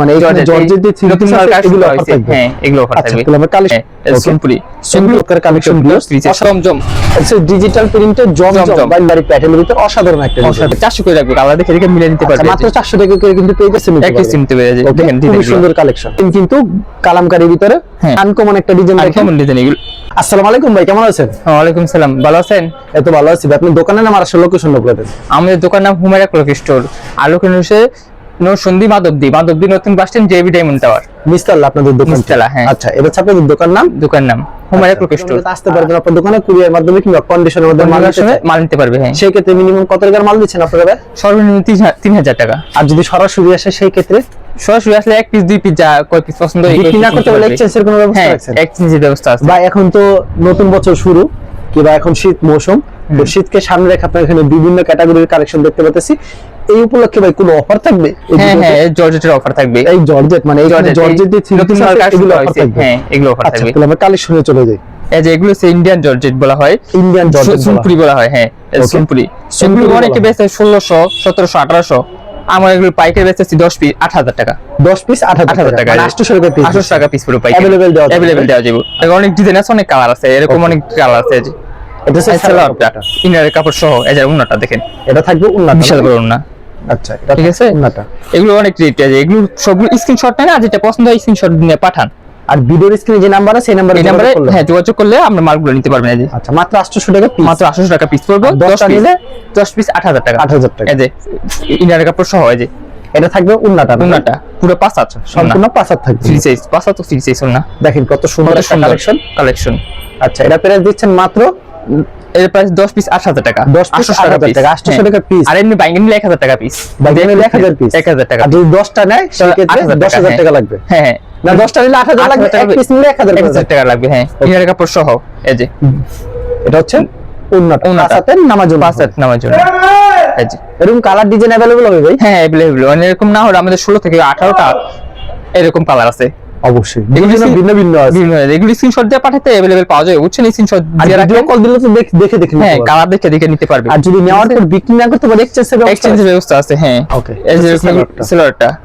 মানে এখানে georgette, three নতুন পিস আছে এগুলো অফার থাকবে। হ্যাঁ এগুলো অফার আচ্ছা থাকবে। তাহলে আমরা কালেকশন হ্যাঁ, সিম্পলি কালেকশন জমজম। ডিজিটাল প্রিন্টের জমজম জমজম। বাইনারি প্যাটার্নের ভিতর অসাধারণ একটা design। চারশো করে রাখব আলাদা দেখে দেখে মিলে নিতে আচ্ছা, পারবে। মাত্র 400 টাকা করে কিন্তু পেয়ে যাচ্ছেন পেয়ে দেখেন ডিজাইনগুলো সুন্দর কালেকশন কিন্তু কালামকারীর ভিতরে। হ্যাঁ। আনকমন একটা ডিজাইন দেখেন। কেমন ডিজাইন এগুলো আসসালামু আলাইকুম ভাই কেমন আছেন? ওয়ালাইকুম সালাম। ভালো আছেন? এত ভালো আছি ভাই। আপনার দোকানের নাম আর আসলে লোকেশন বলে দেন আমাদের দোকান নাম হুমায়রা ক্লক স্টোর আর লোকেশন হচ্ছে নরসন্দী মাধবদী মাধবদী নতুন bus stand JB diamond tower মিস্তাল আপনাদের দোকান হ্যাঁ। আচ্ছা এটা আপনাদের দোকান নাম। দোকান নাম হুমায়রা ক্লক স্টোর আসতে পারবেন আপনার দোকানে কুরিয়ার মাধ্যমে কিংবা কন্ডিশনের মধ্যে মাল নিতে মাল নিতে পারবে হ্যাঁ। সেই ক্ষেত্রে মিনিমাম কত টাকার মাল দিচ্ছেন আপনারা ভাই? সর্বনিম্ন তিন হা- তিন হাজার টাকা। আর যদি সরাসরি আসে সেই ক্ষেত্রে সরাসরি আসলে এক পিস দুই পিস যা কয় পিস পছন্দ এই না করতে নিতে পারলে এক্সচেঞ্জের কোনো ব্যবস্থা হ্যাঁ এক্সচেঞ্জের ব্যবস্থা আছে। এখন তো নতুন বছর শুরু কিংবা এখন শীত মৌসুম তো শীতকে সামনে রেখে আপনার এখানে বিভিন্ন ক্যাটাগরির কালেকশন দেখতে পাচ্ছি এই উপলক্ষে ভাই কোনো অফার থাকবে? হ্যাঁ হ্যাঁ জর্জেটের অফার থাকবে। এই জর্জেট মানে এই জর্জেট জর্জেট যে থ্রি পিস এগুলো অফার থাকবে। হ্যাঁ এগুলো অফার আচ্ছা থাকবে। তাহলে আমরা কালেকশনে চলে যাই। এই যে এগুলো হচ্ছে ইন্ডিয়ান জর্জেট বলা হয়। ইন্ডিয়ান জর্জেট সুমপুরি বলা হয়। হ্যাঁ এগুলো বলা অনেকে হয়। বেচে ষোলোশো সতেরোশো আঠারোশো। আমার এগুলো পাইকারি বেচতেছি দশ পিস আট হাজার টাকা। 10 পিস 8000 আট হাজার টাকা। টাকা মানে 800 টাকা পিস টাকা পিস পুরো পাইকারি। Available দেওয়া। অ্যাভেলেবেল দেওয়া যাবে। অনেক ডিজাইন আছে অনেক কালার আছে এরকম অনেক কালার আছে এটা ইনারের কাপড় সহ এই যে উন্নাটা দেখেন। এটা থাকবে উন্নত বিশাল বড় উন্না। আচ্ছা ঠিক আছে? উন্নতটা এগুলো অনেক রেট আছে। এগুলো সবগুলো স্ক্রিনশট নেন যেটা পছন্দ হয় স্ক্রিনশট নিয়ে পাঠান। আর ভিডিওর স্ক্রিনে যে নাম্বার আছে সেই নাম্বারে নাম্বারে হ্যাঁ যোগাযোগ করলে আমরা মালগুলো নিতে পারবেন এই আচ্ছা মাত্র 800 টাকা পিস মাত্র আটশো টাকা পিস পড়বে। আর দশটা দশ পিস নিলে? দশ পিস আট হাজার টাকা। 8000 টাকা। এই যে ইনারের কাপড় সহ এই যে। এটা থাকবে উন্নতটা উন্নাটা। পুরো পাঁচ আছে সম্পূর্ণ পাঁচার থাকবে। থ্রি সাইজ পাঁচ থ্রি সাইজ না দেখেন কত সুন্দর সুন্দর। কালেকশন কালেকশন আচ্ছা এটা প্রাইস দিচ্ছেন মাত্র এর প্রাইস দশ পিস আট হাজার টাকা 10 পিস 8000 টাকা 800 টাকা পিস হ্যাঁ। আর এমনি বাইঙ্গি নিলে এক হাজার টাকা পিস বাইরে নিলে 1000 পিস এক হাজার টাকা আর যদি 10টা নেয় সেই ক্ষেত্রে 8000 টাকা, 10000 হ্যাঁ। টাকা লাগবে হ্যাঁ হ্যাঁ না 10টা নিলে 8000 লাগবে 8000 টাকা এক পিস নিলে 1000 এক টাকা হাজার টাকা লাগবে হ্যাঁ ইনারের কাপড় সহ এই যে এটা হচ্ছে উন্নত উন্নত। পাঁচাতে নামাজ পাঁচ হাত নামার জন্য এই যে এরকম কালার ডিজাইন अवेलेबल হবে ভাই হ্যাঁ অ্যাভেলেবল মানে এরকম না হলে আমাদের ষোলো থেকে আঠারোটা এরকম কালার আছে অবশ্যই। এগুলো বিভিন্ন কি- ভিন্ন ভিন্ন আছে। এগুলি স্ক্রিনশট দিয়ে পাঠাতে অ্যাভেলেবল পাওয়া যায় বুঝছেন? স্ক্রিনশট দিয়ে রাখলে কল দিলে তো দেখে দেখে হ্যাঁ কালার দেখে দেখে নিতে পারবে। আর যদি নেওয়ার পর বিক্রি না করতে পারে এক্সচেঞ্জের ব্যবস্থা আছে। হ্যাঁ. এই যে এটা হচ্ছে সেলারটা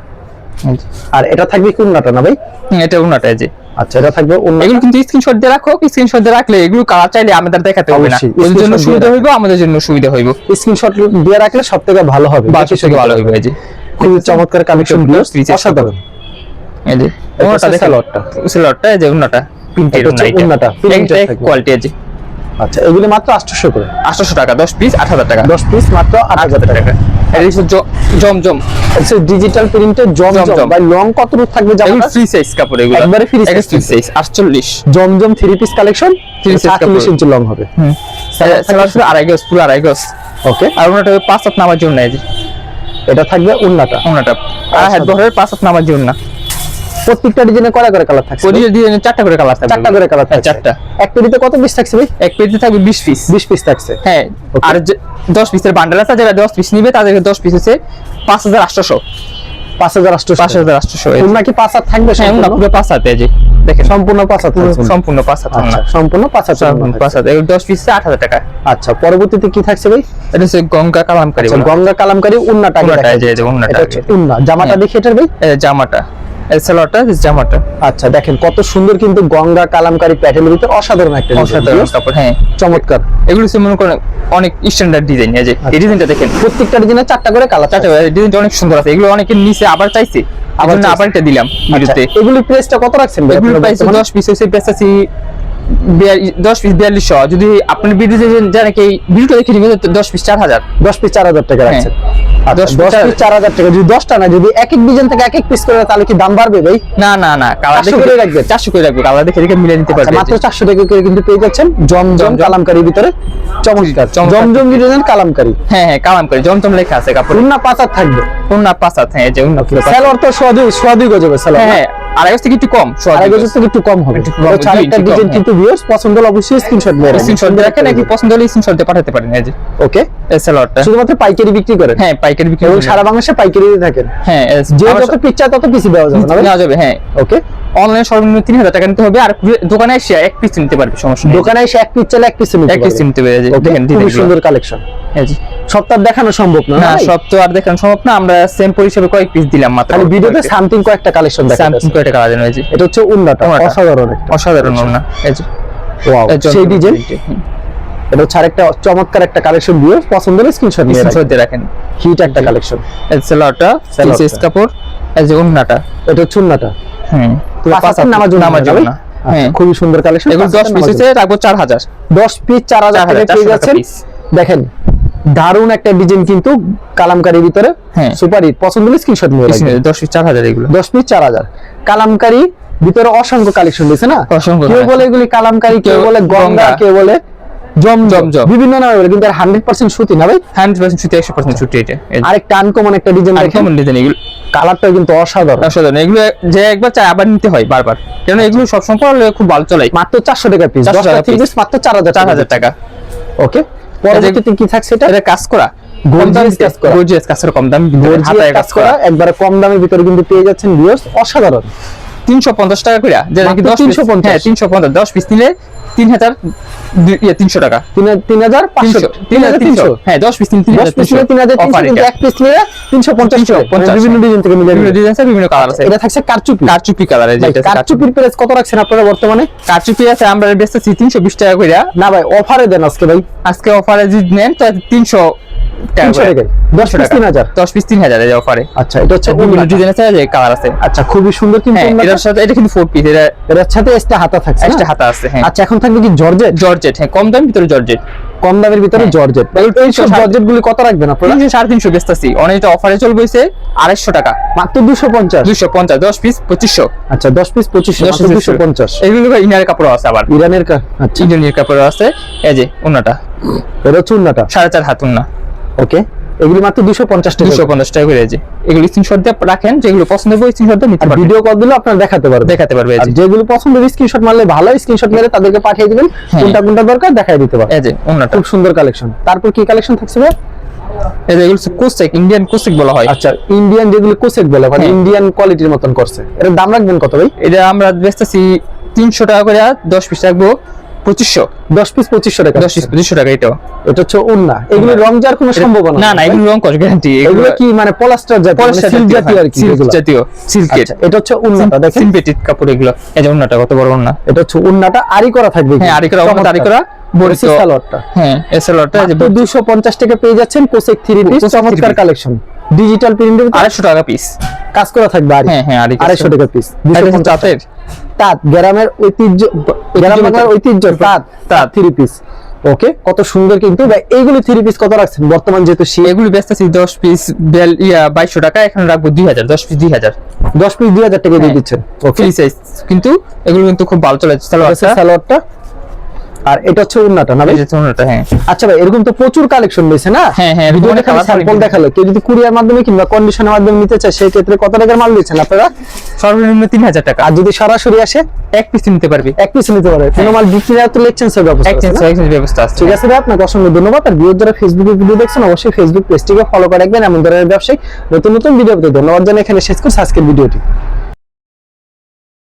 আর এটা থাকবে কি উন্নতটা না ভাই? এটা উনাটা যে। আচ্ছা এটা থাকবে এগুলো কিন্তু স্ক্রিনশট দিয়ে রাখো স্ক্রিনশট দিয়ে রাখলে এগুলো কালার চাইলে আমাদের দেখাতে হবে না। জন্য সুবিধা। হইব আমাদের জন্য সুবিধা হইব। স্ক্রিনশট দিয়ে রাখলে সবথেকে ভালো হবে। বাকি থেকে ভালো হইবে এই যে। খুবই চমৎকার কালেকশন অসাধারণ। এই যে এটা উনাটা দেখেন সালোয়ারটা। সেলারটা এই যে উনাটা প্রিন্টেড এটা হচ্ছে উন্নাটা, কোয়ালিটি আছে। আচ্ছা এগুলি মাত্র 800 করে। 800 টাকা 10 পিস 8000 টাকা। 10 পিস মাত্র 8000 টাকা। টাকা। এটা হচ্ছে জমজম। আচ্ছা ডিজিটাল প্রিন্টের জমজম জমজম। ভাই লং কত রূপ থাকবে জামাটা ফ্রি সাইজ কাপড় এগুলো। একবারে free size ফ্রি সাইজ 48 জমজম three piece collection Three piece 48 ইঞ্চি লং হবে। হুম। শুধু আড়াই গজ পুরো আড়াই গজ। ওকে আর ওনাটা পাঁচ হাত নামার জন্য এটা থাকবে উন্নাটা। ওনাটা আর হাত বহরের পাঁচ হাত নামার জন্য না প্রত্যেকটা ডিজাইনে কয়টা করে কালার থাকছে? পরিয়ে দিয়ে চারটা করে কালার থাকবে। চারটা করে কালার থাকছে। চারটা। এক পেটিতে কত পিস থাকছে ভাই? এক পেজে থাকবে 20 পিস 20 পিস থাকছে। হ্যাঁ আর 10 পিসের বান্ডেল আছে যারা 10 পিস নিবে তাদেরকে 10 পিস হচ্ছে 5800 5800 5800 এই কি পাঁচ হাত থাকবে হ্যাঁ ওনা পুরো পাঁচ হাতে যে। দেখেন। সম্পূর্ণ পাঁচ হাত সম্পূর্ণ পাঁচ হাত আচ্ছা সম্পূর্ণ পাঁচ হাত পাঁচ হাত। 10 পিসে 8000 টাকা। আচ্ছা পরবর্তীতে কি থাকছে ভাই? এটা হচ্ছে গঙ্গা কালামকারী আচ্ছা, বলা। গঙ্গা কালামকারী উন্নাটা উন্নাটা যে- উন্নাটা। এটা হচ্ছে আগে। উন্না। জামাটা হ্যাঁ। দেখি এটার ভাই? জামাটা। সালোয়ারটা জামাটা। আচ্ছা দেখেন কত সুন্দর কিন্তু গঙ্গা কালামকারী প্যাটার্নের ভিতর অসাধারণ একটা অসাধারণ কাপড় হ্যাঁ। চমৎকার। এগুলো সে মনে করেন অনেক স্ট্যান্ডার্ড ডিজাইন এই যে এই ডিজাইনটা দেখেন। প্রত্যেকটা ডিজাইনে চারটা করে কালার চাচা ডিজাইনটা অনেক সুন্দর আছে। এগুলো অনেকের নিচে আবার চাইছে। আবার আবার এটা দিলাম ভিডিওতে এগুলি প্রাইসটা কত রাখছেন এগুলো প্রাইস পিস বেচাচ্ছি দশ পিস বিয়াল্লিশশো যদি আপনি ভিডিও যারা কি ভিডিওটা দেখে নিবেন দশ পিস চার হাজার। 10 পিস 4000 টাকা রাখছেন। 10 10 পিস পিস 4000 টাকা। যদি 10টা না যদি এক এক ডিজাইন থেকে এক এক পিস করে তাহলে কি দাম বাড়বে ভাই? না না না কালার 400 করে রাখবে? চারশো করে রাখবে কালার দেখে দেখে মিলে নিতে পারবে। মাত্র 400 টাকা করে কিন্তু পেয়ে যাচ্ছেন জমজম জমজম। ভিতরে। চমৎকার। জমজম ডিজাইন কালামকারী। হ্যাঁ হ্যাঁ জমজম লেখা আছে কাপড়। উন্না পাঁচার থাকবে। উন্না হ্যাঁ যে উন্না পুরো পাঁচ হাত। তো সোয়াদুই সোয়াদুই গজবে সেলর হ্যাঁ আড়াই গজ থেকে একটু কম আড়াই গজের থেকে একটু কম হবে। আরেকটা ডিজাইন। কিন্তু ভিউয়ার্স পছন্দ হলে অবশ্যই স্ক্রিনশট নিয়ে স্ক্রিনশট দিয়ে রাখেন নাকি পছন্দ হলে স্ক্রিনশট দিয়ে পাঠাতে পারেন এই যে। ওকে এসএলআরটা শুধুমাত্র পাইকারি বিক্রি করেন? হ্যাঁ পাইকারি বিক্রি এবং সারা বাংলাদেশে পাইকারি দিয়ে থাকেন? হ্যাঁ যে যত পিস তত পিসি দেওয়া যাবে না যাবে হ্যাঁ। ওকে অনলাইনে সর্বনিম্ন তিন হাজার টাকা নিতে হবে আর দোকানে এসে এক পিস নিতে পারবে সমস্যা দোকানে এসে এক পিস চাইলে এক পিস নিতে এক পিস। নিতে পারবে দেখেন খুবই সুন্দর কালেকশন আর দেখানো সম্ভব না না তো আর দেখানো সম্ভব না আমরা স্যাম্পল হিসেবে কয়েক পিস দিলাম মাত্র। খালি ভিডিওতে সামথিং কয়েকটা কালেকশন দেখা কালার জানো এই যে এটা হচ্ছে উন্নাটা উন্নাটা। অসাধারণ একটা। অসাধারণ না এই যে। ওয়াও সেই ডিজাইন এটা হচ্ছে আরেকটা চমৎকার একটা কালেকশন ভিউ পছন্দ হলে স্ক্রিনশট নিয়ে স্ক্রিনশট দিয়ে রাখেন। হিট একটা কালেকশন এই সেলারটা। পিসেস কাপড় এই যে উন্নাটা। এটা হচ্ছে উন্নাটা। হুম। নামার জন্য নামার জন্য। খুবই সুন্দর কালেকশন এগুলো দশ পিসেছে রাখব চার হাজার। 10 পিস 4000 টাকা পেয়ে যাচ্ছেন। দেখেন দারুণ একটা ডিজাইন কিন্তু কালামকারীর ভিতরে। হ্যাঁ। সুপার হিট পছন্দ হলে স্ক্রিনশট নিয়ে রাখবেন। দশ পিস চার হাজার এগুলো। 10 পিস 4000 কালামকারি ভিতরে অসংখ্য কালেকশন দিয়েছে না? অসংখ্য কেউ বলে এগুলি কালামকারী কেউ বলে গঙ্গা গঙ্গা। কেউ বলে জমজম। বিভিন্ন নামে বলে কিন্তু হান্ড্রেড পার্সেন্ট সুতি না ভাই? হান্ড্রেড পার্সেন্ট ছুটি একশো পার্সেন্ট ছুটি এটা। আরেকটা আনকমন একটা ডিজাইন আনকমন ডিজাইন এগুলো কালারটা কিন্তু অসাধারণ। অসাধারণ। এগুলো যে একবার চাই আবার নিতে হয় বারবার। কেন এগুলো সবসময় খুব ভালো চলে। মাত্র চারশো টাকা পিস 400 টাকা পিস মাত্র চার হাজার চার হাজার টাকা ওকে পরবর্তীতে কি থাকছে এটা? এটা কাজ করা। গর্জিয়াস কাজ কম দাম কাজ করা একবারে কম দামের ভিতরে কিন্তু পেয়ে যাচ্ছেন ভিউয়ার্স অসাধারণ। তিনশো পঞ্চাশ টাকা করে যে নাকি মাত্র দশ 350 হ্যাঁ তিনশো পঞ্চাশ দশ পিস নিলে তিন হাজার ইয়ে, তিনশো টাকা। তিন হাজার পাঁচশো তিনশো। তিন হাজার তিনশো। হ্যাঁ দশ পিস তিন হাজার তিনশো তিন হাজার তিনশো। অফার কিন্তু এটা। এক পিস নিলে তিনশো পঞ্চাশ টাকা। 350 বিভিন্ন ডিজাইন থেকে মিলে বিভিন্ন ডিজাইন আছে বিভিন্ন কালার আছে। এটা থাকছে কারচুপি। কারচুপি কালার ভাই, কারচুপি। কারচুপির প্রাইস কত রাখছেন আপনারা বর্তমানে? কারচুপি আছে আমরা বেচতেছি তিনশো বিশ টাকা করে না ভাই অফারে দেন আজকে ভাই। আজকে অফারে যদি নেন তাহলে তিনশো দশ দশ কম দাম ভিতরে জর্জেট। কম দামের ভিতরে হ্যাঁ। জর্জেট। এগুলো এই সব 360 জর্জেট গুলি কত রাখবেন আপনারা? তিনশো সাড়ে তিনশো বেচতেছি। অনেকটা অফারে চলবে আড়াইশো টাকা। মাত্র দুশো পঞ্চাশ? দুইশো পঞ্চাশ দশ পিস পঁচিশশো। আচ্ছা দশ পিস পঁচিশশো দশ দুশো পঞ্চাশ। এগুলো ইনারের কাপড় আছে আবার। ইরানের আচ্ছা। কাপড় আছে। এই যে এটা হচ্ছে উন্নাটা। সাড়ে চার হাত উন্না। ওকে? এগুলি মাত্র টাকা। করে যে এগুলো স্ক্রিনশট দিয়ে রাখেন যেগুলো পছন্দ হবে স্ক্রিনশট দিয়ে নিতে পারবেন। ভিডিও কল দিলে আপনারা দেখাতে পারবেন। দেখাতে পারবে আর যেগুলো পছন্দ হবে স্ক্রিনশট মারলে ভালো স্ক্রিনশট মেরে তাদেরকে পাঠিয়ে দিবেন হ্যাঁ। কোনটা কোনটা দরকার দেখাই দিতে পারবেন। এই যে ওনাটা খুব সুন্দর কালেকশন তারপর কি কালেকশন থাকছে ভাই? এই যে এগুলো কোসেক ইন্ডিয়ান কোসেক বলা হয়। আচ্ছা ইন্ডিয়ান যেগুলো কোসেক বলে মানে হ্যাঁ। ইন্ডিয়ান কোয়ালিটির মতন করছে। এর দাম রাখবেন কত ভাই? এটা আমরা বেচতেছি তিনশো টাকা করে দশ পিস রাখব। পঁচিশশো? দশ পিস পঁচিশশো টাকা। দশ পিস পঁচিশশো টাকা এটাও। এটা হচ্ছে উন্না এগুলো রং কোনো সম্ভাবনা না না এগুলো রং গ্যারান্টি এগুলো কি মানে পলাস্টার জাতীয় মানে জাতীয় আর কি জাতীয় সিল্কের আচ্ছা, এটা হচ্ছে উন্নাটা দেখেন। কাপড় এগুলো। এই যে উন্নাটা কত বড় উন্না এটা হচ্ছে উন্নাটা আরি করা থাকবে হ্যাঁ আরি করা আরি করা। বড়ি হ্যাঁ এসএলআরটা যে 250 টাকা পেয়ে যাচ্ছেন কোসেক 3 পিস চমৎকার কালেকশন ডিজিটাল প্রিন্টের আড়াইশো টাকা পিস কাজ করা থাকবে আর হ্যাঁ হ্যাঁ আরি আড়াইশো টাকা পিস চাতের তাঁত গ্রামের ঐতিহ্য গ্রাম বাংলার ঐতিহ্য তাঁত। তাঁত। থ্রি পিস ওকে কত সুন্দর কিন্তু। ভাই এইগুলো থ্রি পিস কত রাখছেন? বর্তমান যেহেতু শীত। এগুলো বেচতেছি দশ পিস বেল ইয়া বাইশশো টাকা। এখন রাখব দুই হাজার দশ পিস দুই হাজার। দশ পিস দুই হাজার টাকা দিয়ে হ্যাঁ। দিচ্ছেন। ওকে ফ্রি সাইজ কিন্তু এগুলো কিন্তু খুব ভালো চলে। সালোয়ারটা। আর এটা হচ্ছে উন্নাটা না ভাই? এই যে হ্যাঁ। আচ্ছা ভাই এরকম তো প্রচুর কালেকশন রয়েছে না? হ্যাঁ, হ্যাঁ, স্যাম্পল দেখাল কেউ যদি কুরিয়ার মাধ্যমে কিংবা কন্ডিশনের মাধ্যমে নিতে চায় সেই ক্ষেত্রে কত টাকার মাল দিচ্ছেন আপনারা? সর্বনিম্ন তিন হাজার টাকা। আর যদি সরাসরি আসে? এক পিস নিতে পারবে। এক পিস নিতে পারে কোনো মাল বিক্রি না তো এক্সচেঞ্জের ব্যবস্থা এক্সচেঞ্জ এক্সচেঞ্জ ব্যবস্থা আছে ঠিক আছে ভাই আপনাকে অসংখ্য ধন্যবাদ। আর ভিডিও যারা ফেসবুকে ভিডিও দেখছেন অবশ্যই ফেসবুক পেজটিকে ফলো করে রাখবেন। এমন ধরনের ব্যবসায়ী নতুন নতুন ভিডিও পেতে ধন্যবাদ জানাই। এখানে শেষ করছি আজকের ভিডিওটি